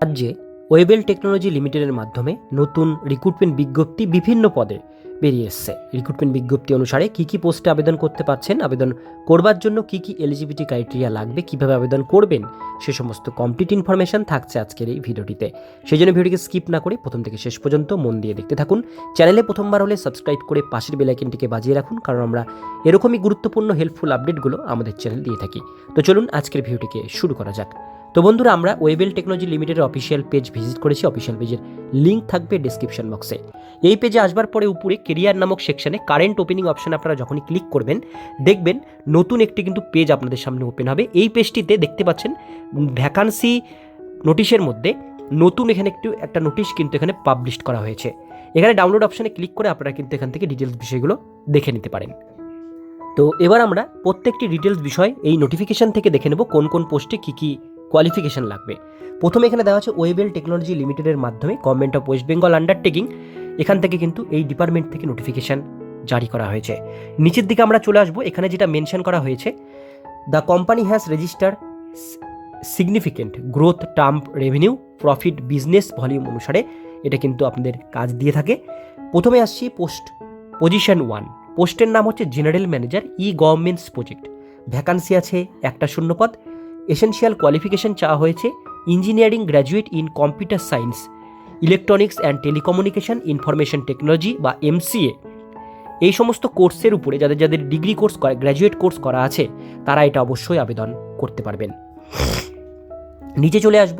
রাজ্যে Wavell technology লিমিটেডের মাধ্যমে নতুন রিক্রুটমেন্ট বিজ্ঞপ্তি বিভিন্ন পদে বেরিয়ে এসছে। রিক্রুটমেন্ট বিজ্ঞপ্তি অনুসারে কী কী পোস্টে আবেদন করতে পারছেন, আবেদন করবার জন্য কী কী এলিজিবিলিটি ক্রাইটেরিয়া লাগবে, কীভাবে আবেদন করবেন, সে সমস্ত কমপ্লিট ইনফরমেশন থাকছে আজকের এই ভিডিওটিতে। সেই জন্য ভিডিওটিকে স্কিপ না করে প্রথম থেকে শেষ পর্যন্ত মন দিয়ে দেখতে থাকুন। চ্যানেলে প্রথমবার হলে সাবস্ক্রাইব করে পাশের বেলাইকেনটিকে বাজিয়ে রাখুন, কারণ আমরা এরকমই গুরুত্বপূর্ণ হেল্পফুল আপডেটগুলো আমাদের চ্যানেল দিয়ে থাকি। তো চলুন আজকের ভিডিওটিকে শুরু করা যাক। তো বন্ধুরা, আমরা ওয়েবেল টেকনোলজি লিমিটেডের অফিসিয়াল পেজ ভিজিট করেছি। অফিসিয়াল পেজের লিঙ্ক থাকবে ডিসক্রিপশন বক্সে এই পেজে আসবার পরে উপরে কেরিয়ার নামক সেকশনে কারেন্ট ওপেনিং অপশন আপনারা যখনই ক্লিক করবেন, দেখবেন নতুন একটি কিন্তু পেজ আপনাদের সামনে ওপেন হবে। এই পেজটিতে দেখতে পাচ্ছেন ভ্যাকান্সি নোটিশের মধ্যে নতুন এখানে একটু একটা নোটিশ কিন্তু এখানে পাবলিশ করা হয়েছে। এখানে ডাউনলোড অপশনে ক্লিক করে আপনারা কিন্তু এখান থেকে ডিটেলস বিষয়গুলো দেখে নিতে পারেন। তো এবার আমরা প্রত্যেকটি ডিটেলস বিষয় এই নোটিফিকেশন থেকে দেখে নেব, কোন কোন পোস্টে কী কী কোয়ালিফিকেশন লাগবে। প্রথমে এখানে দেওয়া আছে ওয়েবেল টেকনোলজি লিমিটেডের মাধ্যমে government of West Bengal undertaking এখান থেকে কিন্তু এই ডিপার্টমেন্ট থেকে নোটিফিকেশন জারি করা হয়েছে। নিচের দিকে আমরা চলে আসব। এখানে যেটা মেনশন করা হয়েছে the company has register significant growth term revenue profit business volume অনুসারে এটা কিন্তু আপনাদের কাজ দিয়ে থাকে। প্রথমে আসছি পোস্ট পজিশন ওয়ান পোস্টের নাম হচ্ছে general manager e governments project vacancy আছে একটা শূন্যপদ। এসেনশিয়াল কোয়ালিফিকেশন চাওয়া হয়েছে engineering graduate in computer science electronics and telecommunication information technology বা এমসিএ এই সমস্ত কোর্সের উপরে যাদের যাদের ডিগ্রি কোর্স করা গ্র্যাজুয়েট কোর্স করা আছে, তারা এটা অবশ্যই আবেদন করতে পারবেন। নিচে চলে আসব।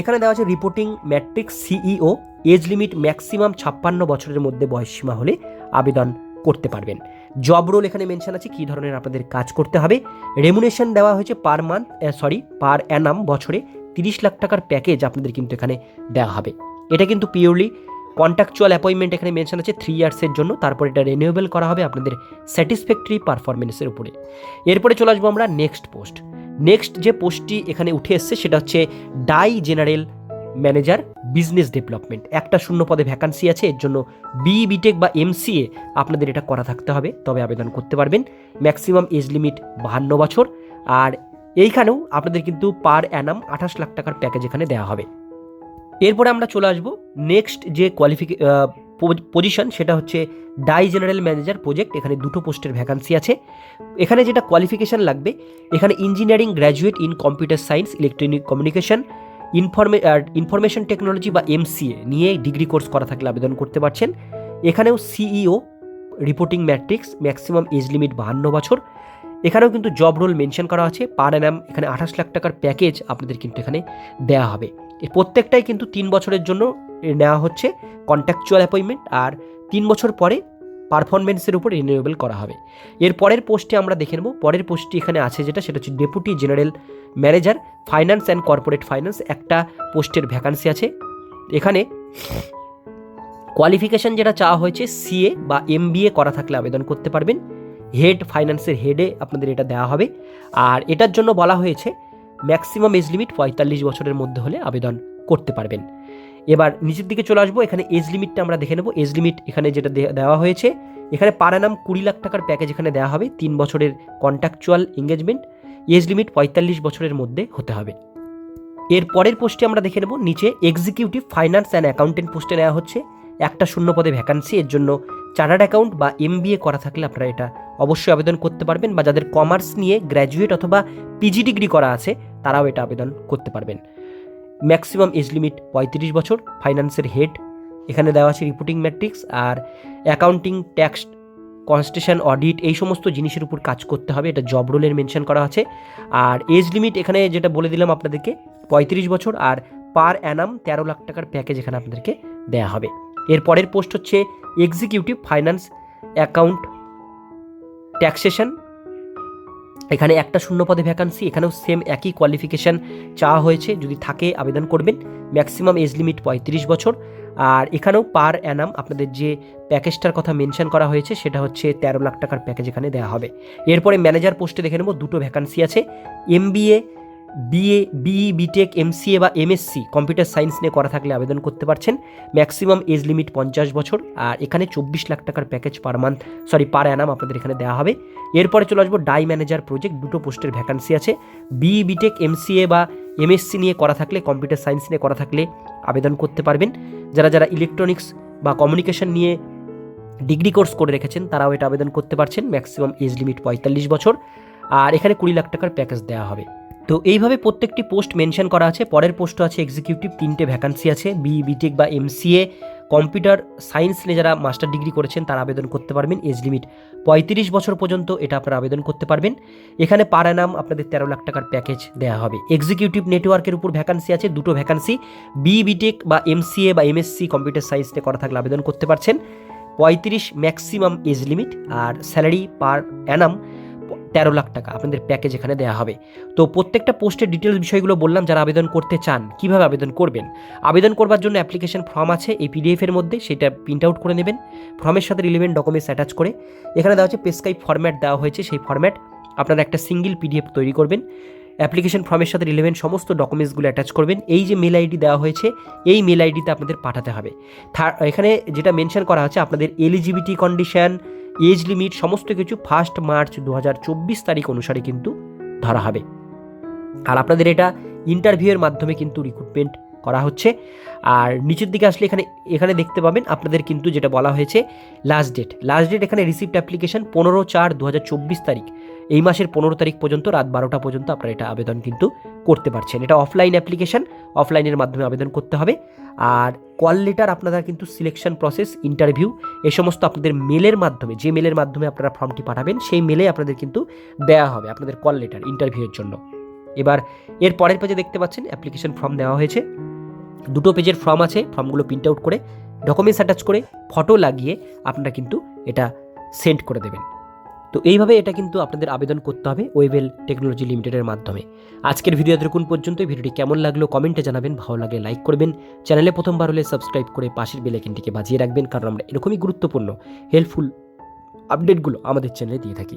এখানে দেওয়া আছে reporting matrix CEO age limit maximum ছাপ্পান্ন বছরের মধ্যে বয়সসীমা হলে আবেদন করতে পারবেন। জব রোল এখানে মেনশন আছে, কী ধরনের আপনাদের কাজ করতে হবে। রেমুনেশন দেওয়া হয়েছে per month sorry per annum বছরে তিরিশ লাখ টাকার প্যাকেজ আপনাদের কিন্তু এখানে দেওয়া হবে। এটা কিন্তু পিওরলি কন্ট্রাকচুয়াল অ্যাপয়েন্টমেন্ট এখানে মেনশন আছে থ্রি ইয়ার্সের জন্য, তারপর এটা রিনিউয়েবল করা হবে আপনাদের স্যাটিসফ্যাক্টরি পারফরমেন্সের উপরে। এরপরে চলে আসব আমরা নেক্সট পোস্ট নেক্সট যে পোস্টটি এখানে উঠে এসছে, সেটা হচ্ছে DY general manager business development একটা শূন্য পদে ভ্যাকান্সি আছে, এর জন্য বি বিটেক বা এমসিএ আপনাদের এটা করা থাকতে হবে, তবে আবেদন করতে পারবেন। ম্যাক্সিমাম এজ লিমিট বাহান্ন বছর, আর এইখানেও আপনাদের কিন্তু পার অ্যানাম আঠাশ লাখ টাকার প্যাকেজ এখানে দেওয়া হবে। এরপরে আমরা চলে আসব নেক্সট যে কোয়ালিফিকে পজিশন সেটা হচ্ছে ডাই জেনারেল ম্যানেজার প্রজেক্ট এখানে দুটো পোস্টের ভ্যাকান্সি আছে। এখানে যেটা কোয়ালিফিকেশান লাগবে, এখানে engineering graduate in computer science electronic communication inform information technology বা এমসিএ নিয়ে ডিগ্রি কোর্স করা থাকলে আবেদন করতে পারছেন। এখানেও CEO reporting matrix maximum age limit বাহান্ন বছর। এখানেও কিন্তু জব রোল মেনশন করা আছে। পার অ্যানাম এখানে আঠাশ লাখ টাকার প্যাকেজ আপনাদের কিন্তু এখানে দেওয়া হবে। প্রত্যেকটাই কিন্তু তিন বছরের জন্য নেওয়া হচ্ছে। কন্ট্রাকচুয়াল অ্যাপয়েন্টমেন্ট আর তিন বছর পরে পারফরমেন্সের উপর রিনিউয়েবল করা হবে। এর পরের পোস্টে আমরা দেখে নেব। পরের পোস্টটি এখানে আছে যেটা, সেটা হচ্ছে deputy general manager finance and corporate finance একটা পোস্টের ভ্যাকান্সি আছে। এখানে কোয়ালিফিকেশান যেটা চাওয়া হয়েছে, সিএ বা এম করা থাকলে আবেদন করতে পারবেন। হেড ফাইন্যান্সের হেডে আপনাদের এটা দেওয়া হবে। আর এটার জন্য বলা হয়েছে, ম্যাক্সিমাম এজ লিমিট পঁয়তাল্লিশ বছরের মধ্যে হলে আবেদন করতে পারবেন। এবার নিচের দিকে চলে আসব, এখানে এজ লিমিটটা আমরা দেখে নেব। এজ লিমিট এখানে যেটা দেওয়া হয়েছে, এখানে পারানাম কুড়ি লাখ টাকার প্যাকেজ এখানে দেওয়া হবে। তিন বছরের কন্ট্রাকচুয়াল এঙ্গেজমেন্ট এজ লিমিট পঁয়তাল্লিশ বছরের মধ্যে হতে হবে। এর পরের পোস্টে আমরা দেখে নেব, নিচে এক্সিকিউটিভ ফাইন্যান্স অ্যান্ড অ্যাকাউন্টেন্ট পোস্টে নেওয়া হচ্ছে। একটা শূন্য পদে ভ্যাকান্সি এর জন্য চার্টার্ড অ্যাকাউন্ট বা এম করা থাকলে আপনারা এটা অবশ্যই আবেদন করতে পারবেন বা যাদের কমার্স নিয়ে গ্র্যাজুয়েট অথবা পিজি ডিগ্রি করা আছে, তারাও এটা আবেদন করতে পারবেন। ম্যাক্সিমাম এজ লিমিট পঁয়ত্রিশ বছর ফাইন্যান্সের হেড এখানে দেওয়া আছে রিপোর্টিং ম্যাট্রিক্স আর অ্যাকাউন্টিং ট্যাক্স কনস্টেশন অডিট এই সমস্ত জিনিসের উপর কাজ করতে হবে, এটা জব রোলের মেনশন করা আছে। আর এজ লিমিট এখানে যেটা বলে দিলাম আপনাদেরকে, পঁয়ত্রিশ বছর, আর পার অ্যানাম তেরো লাখ টাকার প্যাকেজ এখানে আপনাদেরকে দেওয়া হবে। এর পরের পোস্ট হচ্ছে এক্সিকিউটিভ ফাইন্যান্স অ্যাকাউন্ট ট্যাক্সেশন এখানে একটা শূন্য পদে ভ্যাকান্সি এখানেও সেম একই কোয়ালিফিকেশান চাওয়া হয়েছে, যদি থাকে আবেদন করবেন। ম্যাক্সিমাম এজ লিমিট পঁয়ত্রিশ বছর আর এখানেও পার অ্যানাম আপনাদের যে প্যাকেজটার কথা মেনশন করা হয়েছে, সেটা হচ্ছে তেরো লাখ টাকার প্যাকেজ এখানে দেওয়া হবে। এরপরে ম্যানেজার পোস্টে দেখে নেব, দুটো ভ্যাকান্সি আছে। M BA BA BE BTech MCA বা এমএসসি কম্পিউটার সায়েন্স নিয়ে করা থাকলে আবেদন করতে পারছেন। ম্যাক্সিমাম এজ লিমিট পঞ্চাশ বছর, আর এখানে চব্বিশ লাখ টাকার package per month sorry per annum আপনাদের এখানে দেওয়া হবে। এরপরে চলে আসব ডাই ম্যানেজার প্রজেক্ট দুটো পোস্টের ভ্যাকান্সি আছে। বিই বিটেক এমসিএ বা এমএসসি নিয়ে করা থাকলে কম্পিউটার সায়েন্স নিয়ে করা থাকলে আবেদন করতে পারবেন। যারা যারা ইলেকট্রনিক্স বা কমিউনিকেশন নিয়ে ডিগ্রি কোর্স করে রেখেছেন, তারাও এটা আবেদন করতে পারছেন ম্যাক্সিমাম এজ লিমিট পঁয়তাল্লিশ বছর। আর এখানে কুড়ি লাখ টাকার প্যাকেজ দেওয়া হবে। তো এইভাবে প্রত্যেকটি পোস্ট মেনশন করা আছে। পরের পোস্ট আছে এক্সিকিউটিভ তিনটে ভ্যাকান্সি আছে বি বিটেক বা এমসিএ কম্পিউটার সায়েন্স নিয়ে যারা মাস্টার ডিগ্রি করেছেন, তারা আবেদন করতে পারবেন। এজ লিমিট পঁয়ত্রিশ বছর পর্যন্ত এটা আপনারা আবেদন করতে পারবেন। এখানে পারা নাম আপনাদের তেরো লাখ টাকার প্যাকেজ দেওয়া হবে। এক্সিকিউটিভ নেটওয়ার্কের উপর ভ্যাকান্সি আছে, দুটো ভ্যাকান্সি বি বিটেক বা এমসিএ বা এমএসসি কম্পিউটার সায়েন্স নিয়ে করা থাকলে আবেদন করতে পারছেন। পঁয়ত্রিশ ম্যাক্সিমাম এজ লিমিট আর স্যালারি পার অ্যানাম তেরো লাখ টাকা আপনাদের প্যাকেজ এখানে দেওয়া হবে। তো প্রত্যেকটা পোস্টের ডিটেলস বিষয়গুলো বললাম, যারা আবেদন করতে চান, কীভাবে আবেদন করবেন? আবেদন করবার জন্য অ্যাপ্লিকেশন ফর্ম আছে, এই পিডিএফের মধ্যে সেটা প্রিন্ট আউট করে নেবেন ফর্মের সাথে রিলেভেন্ট ডকুমেন্টস অ্যাটাচ করে। এখানে দেওয়া হচ্ছে পেসকাই ফরম্যাট দেওয়া হয়েছে, সেই ফর্ম্যাট আপনারা একটা সিঙ্গেল পিডিএফ তৈরি করবেন অ্যাপ্লিকেশন ফর্মের সাথে রিলেভেন্ট সমস্ত ডকুমেন্টসগুলো অ্যাটাচ করবেন। এই যে মেল আইডি দেওয়া হয়েছে, এই মেল আইডিতে আপনাদের পাঠাতে হবে। এখানে যেটা মেনশন করা আছে আপনাদের এলিজিবিলিটি কন্ডিশন এজ লিমিট সমস্ত কিছু ফার্স্ট মার্চ দু হাজার চব্বিশ তারিখ অনুসারে কিন্তু ধরা হবে। আর আপনাদের এটা ইন্টারভিউয়ের মাধ্যমে কিন্তু রিক্রুটমেন্ট করা হচ্ছে। আর নিচের দিকে আসলে এখানে এখানে দেখতে পাবেন আপনাদের কিন্তু যেটা বলা হয়েছে লাস্ট ডেট লাস্ট ডেট এখানে রিসিপ্ট অ্যাপ্লিকেশন পনেরো চার দু তারিখ। এই মাসের পনেরো তারিখ পর্যন্ত রাত বারোটা পর্যন্ত আপনারা এটা আবেদন কিন্তু করতে পারছেন। এটা অফলাইন অ্যাপ্লিকেশন অফলাইনের মাধ্যমে আবেদন করতে হবে। আর কল লেটার আপনারা কিন্তু সিলেকশন প্রসেস ইন্টারভিউ এ সমস্ত আপনাদের মেলের মাধ্যমে, যে মেলের মাধ্যমে আপনারা ফর্মটি পাঠাবেন, সেই মেলে আপনাদের কিন্তু দেওয়া হবে আপনাদের কল লেটার ইন্টারভিউয়ের জন্য। এবার এর পরের পেজে দেখতে পাচ্ছেন অ্যাপ্লিকেশন ফর্ম দেওয়া হয়েছে। দুটো পেজের ফর্ম আছে ফর্মগুলো প্রিন্ট আউট করে ডকুমেন্টস অ্যাটাচ করে ফটো লাগিয়ে আপনারা কিন্তু এটা সেন্ড করে দেবেন। তো এইভাবে এটা কিন্তু আপনাদের আবেদন করতে হবে ওয়েবেল টেকনোলজি লিমিটেডের মাধ্যমে। আজকের ভিডিও দেখুন পর্যন্ত ভিডিওটি কেমন লাগল কমেন্টে জানাবেন, ভালো লাগলে লাইক করবেন। চ্যানেলে প্রথমবার হলে সাবস্ক্রাইব করে পাশের বেলাইকিনটিকে বাজিয়ে রাখবেন, কারণ আমরা এরকমই গুরুত্বপূর্ণ হেল্পফুল আপডেটগুলো আমাদের চ্যানেলে দিয়ে থাকি।